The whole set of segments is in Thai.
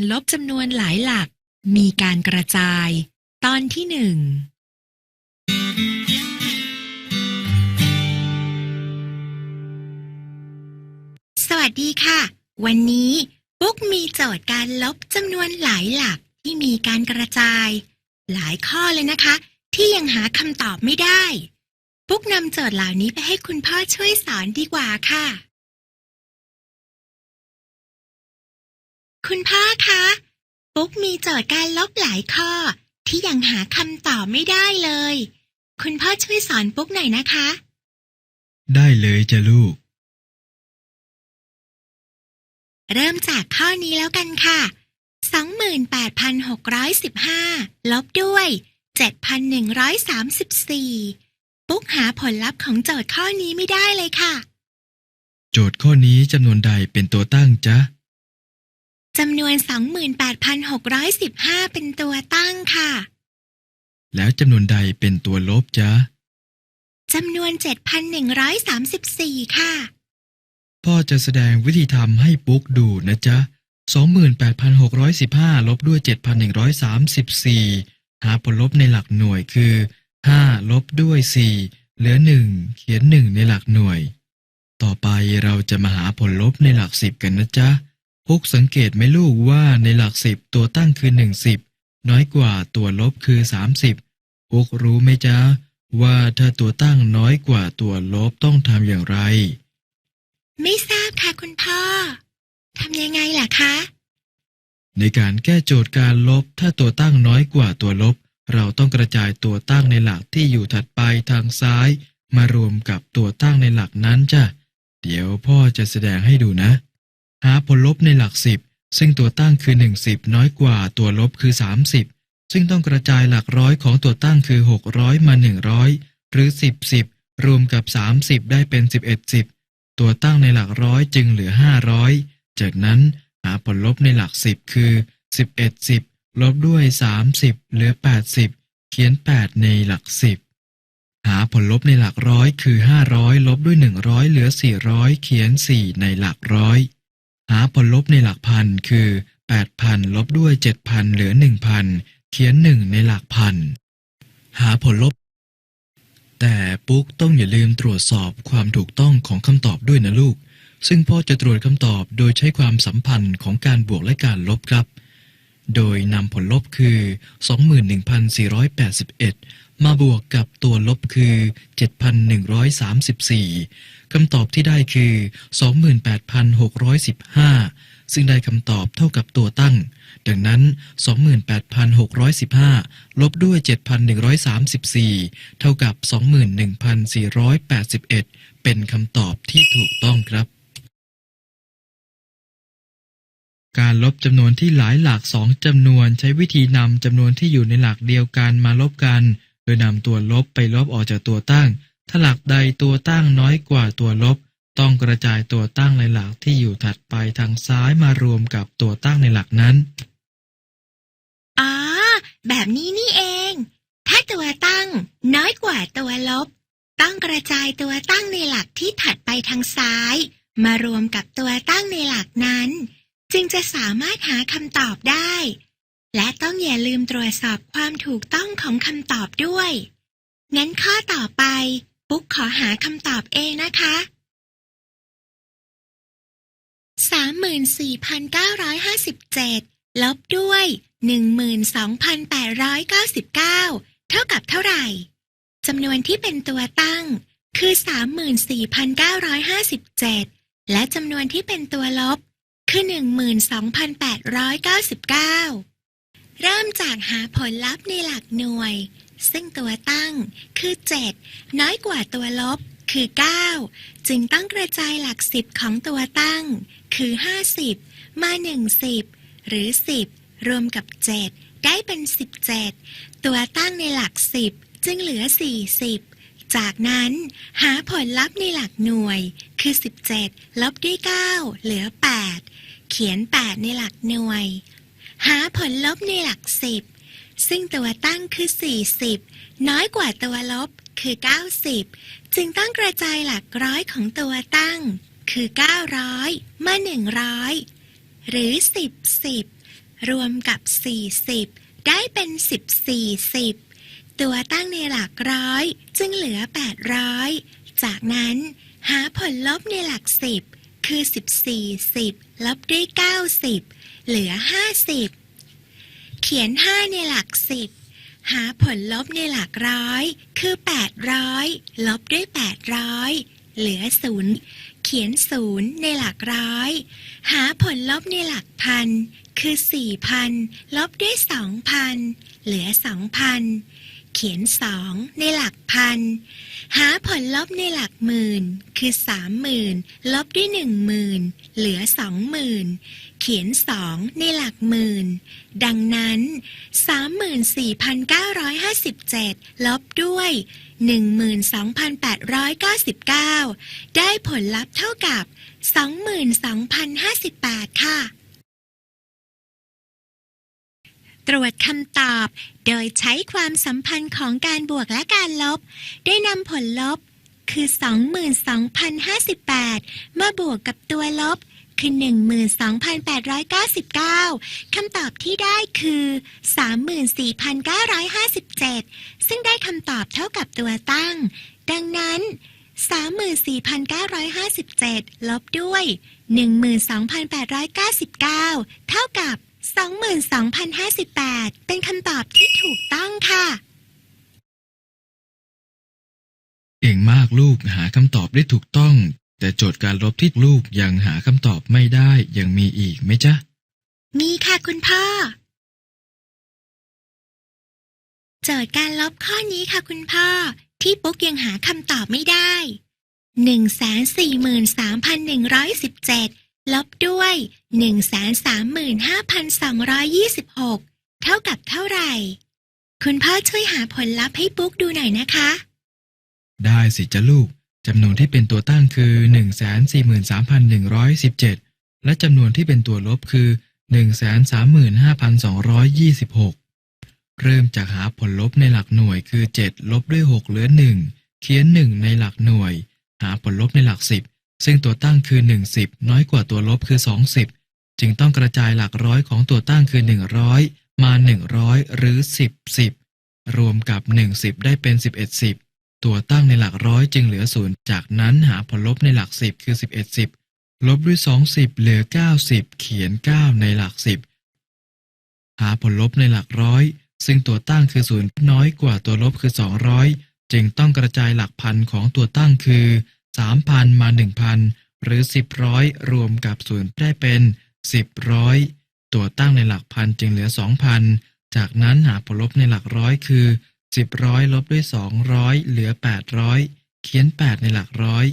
การลบจำนวนหลายหลัก มีการกระจาย ตอนที่หนึ่งสวัสดีค่ะ วันนี้ปุ๊กมีโจทย์การลบจำนวนหลายหลักที่มีการกระจาย หลายข้อเลยนะคะ ที่ยังหาคำตอบไม่ได้ ปุ๊กนำโจทย์เหล่านี้ไปให้คุณพ่อช่วยสอนดีกว่าค่ะ คุณพ่อคะปุ๊กมีโจทย์การลบหลายข้อ ที่ยังหาคำตอบไม่ได้เลย คุณพ่อช่วยสอนปุ๊กหน่อยนะคะ ได้เลยจ้ะลูก เริ่มจากข้อนี้แล้วกันค่ะ 28,615 ลบด้วย 7,134 ปุ๊กหาผลลัพธ์ของโจทย์ข้อนี้ไม่ได้เลยค่ะ โจทย์ข้อนี้จำนวนใดเป็นตัวตั้งจ๊ะ จำนวน 28,615 เป็นตัวตั้งค่ะ แล้วจำนวนใดเป็นตัวลบจ๊ะจำนวน 7,134 ค่ะ พ่อจะแสดงวิธีทำให้ปุ๊กดูนะจ๊ะ 28,615 ลบด้วย 7,134 หาผลลบในหลักหน่วยคือ 5 ลบด้วย 4 เหลือ 1 เขียน 1 ในหลักหน่วย ต่อไปเราจะมาหาผลลบในหลัก 10 กันนะจ๊ะ ปุ๊กสังเกตไหมลูกว่าในหลัก10ตัวตั้งคือ1 10น้อยกว่าตัวลบคือ30ปุ๊กรู้ไหมจ๊ะ ว่าถ้าตัวตั้งน้อยกว่าตัวลบต้องทำอย่างไร ไม่ทราบค่ะคุณพ่อทำยังไงล่ะคะ ในการแก้โจทย์การลบถ้าตัวตั้งน้อยกว่าตัวลบ เราต้องกระจายตัวตั้งในหลักที่อยู่ถัดไปทางซ้าย มารวมกับตัวตั้งในหลักนั้นจ้ะเดี๋ยวพ่อจะแสดงให้ดูนะ หาผลลบในหลักสิบซึ่งตัวตั้งคือ1 0น้อยกว่าตัวลบคือ 30 ซึ่งต้องกระจายหลักร้อยของตัวตั้งคือ 600 มา 100 หรือ 10 10 รวมกับ 30 ได้เป็น 11 10 ตัวตั้งในหลักร้อยจึงเหลือ 500 จากนั้นหาผลลบในหลักสิบคือ 11 10 ลบด้วย 30 เหลือ 80 เขียน 8 ในหลักสิบหาผลลบในหลักร้อยคือ 500 ลบด้วย 100 เหลือ 400 เขียน 4 ในหลักร้อย หาผลลบในหลักพันคือ 8,000 ลบด้วย 7,000 เหลือ 1,000 เขียน 1 ในหลักพัน หาผลลบ แต่ปุ๊กต้องอย่าลืมตรวจสอบความถูกต้องของคำตอบด้วยนะลูก ซึ่งพ่อจะตรวจคำตอบโดยใช้ความสัมพันธ์ของการบวกและการลบครับ โดยนำผลลบคือ 21,481 มาบวกกับตัวลบคือ 7,134 คำตอบที่ได้คือ 28,615 ซึ่งได้คำตอบเท่ากับตัวตั้ง ดังนั้น 28,615 ลบด้วย 7,134 เท่ากับ 21,481 เป็นคำตอบที่ถูกต้องครับการลบจำนวนที่หลายหลักสองจำนวนใช้วิธีนำจำนวนที่อยู่ในหลักเดียวกันมาลบกัน โดยนำตัวลบไปลบออกจากตัวตั้ง ถ้าหลักใดตัวตั้งน้อยกว่าตัวลบ ต้องกระจายตัวตั้งในหลักที่อยู่ถัดไปทางซ้ายมารวมกับตัวตั้งในหลักนั้นอ๋อแบบนี้นี่เอง ถ้าตัวตั้งน้อยกว่าตัวลบ ต้องกระจายตัวตั้งในหลักที่ถัดไปทางซ้าย มารวมกับตัวตั้งในหลักนั้น จึงจะสามารถหาคำตอบได้ และต้องอย่าลืมตรวจสอบความถูกต้องของคำตอบด้วย งั้นข้อต่อไป ปุ๊กขอหาคำตอบเองนะคะ 34,957 ลบด้วย 12,899 เท่ากับเท่าไหร่ จำนวนที่เป็นตัวตั้ง คือ 34,957 และจำนวนที่เป็นตัวลบ คือ 12,899 เริ่มจากหาผลลัพธ์ในหลักหน่วย ซึ่งตัวตั้งคือ 7 น้อยกว่าตัวลบคือ 9 จึงต้องกระจายหลักสิบของตัวตั้ง คือ 50 มา 10 หรือ 10 รวมกับ 7 ได้เป็น 17 ตัวตั้งในหลัก 10 จึงเหลือ 40 จากนั้นหาผลลัพธ์ในหลักหน่วย คือ 17 ลบด้วย 9 เหลือ 8 เขียน 8 ในหลักหน่วย หาผลลบในหลัก10ซึ่งตัวตั้งคือ 40 น้อยกว่าตัวลบคือ 90 จึงต้องกระจายหลักร้อยของตัวตั้ง คือ 900 มา 100 หรือ 10 10 รวมกับ 40 ได้เป็น 14สิบตัวตั้งในหลักร้อยจึงเหลือ 800 จากนั้นหาผลลบในหลักสิบ คือ 14สิบลบด้วย 90 เหลือ 50 เขียน 5 ในหลักสิบหาผลลบในหลักร้อย คือ 800 ลบด้วย 800 เหลือศูนย์เขียนศูนย์ในหลักร้อย หาผลลบในหลักพัน คือ 4,000 ลบด้วย 2,000 เหลือ 2,000 เขียน2ในหลักพัน หาผลลบในหลักหมื่น คือ30,000ลบด้วย10,000เหลือ20,000เขียน2ในหลักหมื่น ดังนั้น 34,957 ลบด้วย 12,899 ได้ผลลัพธ์เท่ากับ 22,058 ค่ะ ตรวจคำตอบ โดยใช้ความสัมพันธ์ของการบวกและการลบได้นำผลลบ คือ 22,058 มาบวกกับตัวลบ คือ 12,899 คำตอบที่ได้คือ 34,957 ซึ่งได้คำตอบเท่ากับตัวตั้ง ดังนั้น34,957 ลบด้วย 12,899 เท่ากับ 22,058 เป็นคำตอบที่ถูกต้องค่ะ เก่งมากลูกหาคำตอบได้ถูกต้อง แต่โจทย์การลบที่ลูกยังหาคำตอบไม่ได้ยังมีอีกไหมจ๊ะ มีค่ะคุณพ่อ โจทย์การลบข้อนี้ค่ะคุณพ่อ ที่ปุ๊กยังหาคำตอบไม่ได้ 143,117 ลบด้วย135,226เท่ากับเท่าไหร่ คุณพ่อช่วยหาผลลัพธ์ให้ปุ๊กดูหน่อยนะคะ ได้สิจ้ะลูกจำนวนที่เป็นตัวตั้งคือ143,117และจำนวนที่เป็นตัวลบคือ135,226เริ่มจากหาผลลบในหลักหน่วยคือ7ลบด้วย6เหลือ1เขียน1ในหลักหน่วย หาผลลบในหลัก10 ซึ่งตัวตั้งคือ 10 น้อยกว่าตัวลบคือ 20 จึงต้องกระจายหลักร้อยของตัวตั้งคือ 100 มา 100 หรือ 10 10 รวมกับ 10 ได้เป็น 11 10 ตัวตั้งในหลักร้อยจึงเหลือศูนย์จากนั้นหาผลลบในหลักสิบคือ 11สิบลบด้วย 2 0 เหลือ 90 เขียน 9 ในหลักสิบหาผลลบในหลักร้อย ซึ่งตัวตั้งคือศูนย์น้อยกว่าตัวลบคือ 200 จึงต้องกระจายหลักพันของตัวตั้งคือ 3,000 มา 1,000 หรือ 10 ร้อยรวมกับศูนย์ได้เป็น 10 ร้อย ตัวตั้งในหลักพันจึงเหลือ 2,000 จากนั้นหาผลลบในหลักร้อยคือสิบร้อยลบด้วยสองร้อยเหลือแปดร้อยเขียนแปดในหลักร้อย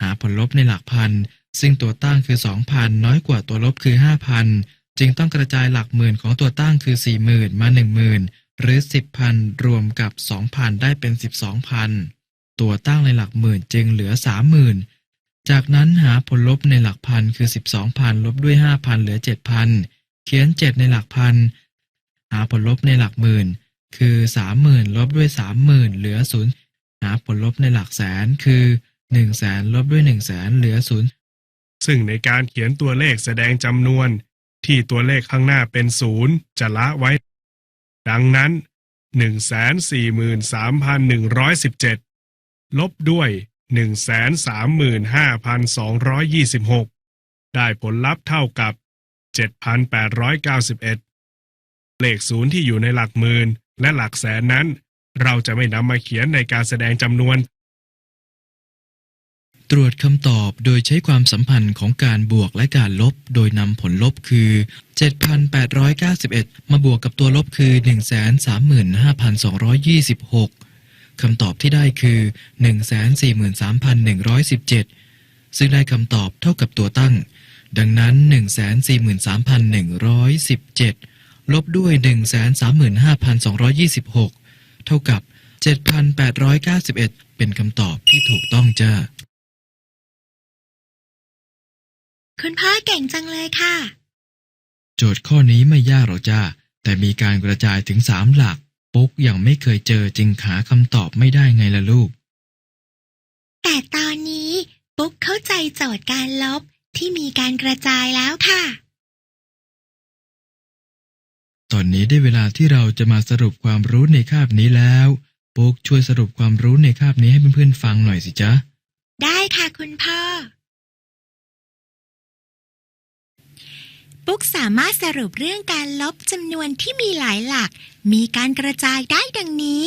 หาผลลบในหลักพัน ซึ่งตัวตั้งคือสองพันน้อยกว่าตัวลบคือห้าพันจึงต้องกระจายหลักหมื่นของตัวตั้งคือสี่หมื่นมาหนึ่งหมื่นหรือสิบพันรวมกับสองพันได้เป็นสิบสองพัน ตัวตั้งในหลักหมื่นจึงเหลือสามหมื่นจากนั้นหาผลลบในหลักพันคือสิบสองพันลบด้วยห้าพันเหลือเจ็ดพันเขียนเจ็ดในหลักพันหาผลลบในหลักหมื่นคือสามหมื่นลบด้วยสามหมื่นเหลือศูนย์หาผลลบในหลักแสนคือหนึ่งแสนลบด้วยหนึ่งแสนเหลือศูนย์ซึ่งในการเขียนตัวเลขแสดงจำนวน ที่ตัวเลขข้างหน้าเป็นศูนย์จะละไว้ ดังนั้น143,117 ลบด้วย 135,226 ได้ผลลัพธ์เท่ากับ 7,891 เลขศูนย์ที่อยู่ในหลักหมื่นและหลักแสนนั้น เราจะไม่นำมาเขียนในการแสดงจำนวน ตรวจคำตอบโดยใช้ความสัมพันธ์ของการบวกและการลบ โดยนำผลลบคือ 7,891 มาบวกกับตัวลบคือ 135,226 คำตอบที่ได้คือ 143,117 ซึ่งได้คำตอบเท่ากับตัวตั้ง ดังนั้น 143,117 ลบด้วย 135,226 เท่ากับ 7,891 เป็นคำตอบที่ถูกต้องจ้าคุณพ่อเก่งจังเลยค่ะ โจทย์ข้อนี้ไม่ยากหรอกจ้าแต่มีการกระจายถึงสามหลัก ปุ๊กยังไม่เคยเจอจึงหาคำตอบไม่ได้ไงล่ะลูก แต่ตอนนี้ปุ๊กเข้าใจโจทย์การลบที่มีการกระจายแล้วค่ะ ตอนนี้ได้เวลาที่เราจะมาสรุปความรู้ในคาบนี้แล้ว ปุ๊กช่วยสรุปความรู้ในคาบนี้ให้เพื่อนๆฟังหน่อยสิจ๊ะ ได้ค่ะคุณพ่อ ปุ๊กสามารถสรุปเรื่องการลบจำนวนที่มีหลายหลัก มีการกระจายได้ดังนี้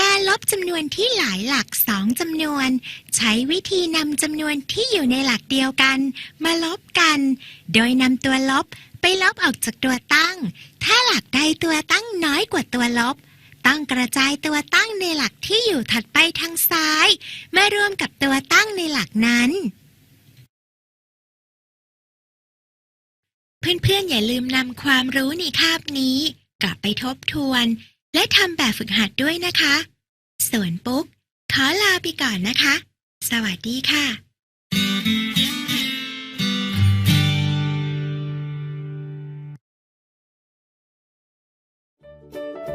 การลบจำนวนที่หลายหลักสองจำนวน ใช้วิธีนำจำนวนที่อยู่ในหลักเดียวกัน มาลบกัน โดยนำตัวลบไปลบออกจากตัวตั้ง ถ้าหลักใดตัวตั้งน้อยกว่าตัวลบ ต้องกระจายตัวตั้งในหลักที่อยู่ถัดไปทางซ้าย มารวมกับตัวตั้งในหลักนั้น เพื่อนๆ อย่าลืมนำความรู้ในคาบนี้ กลับไปทบทวน และทำแบบฝึกหัดด้วยนะคะ ส่วนปุ๊ก ขอลาไปก่อนนะคะ สวัสดีค่ะ「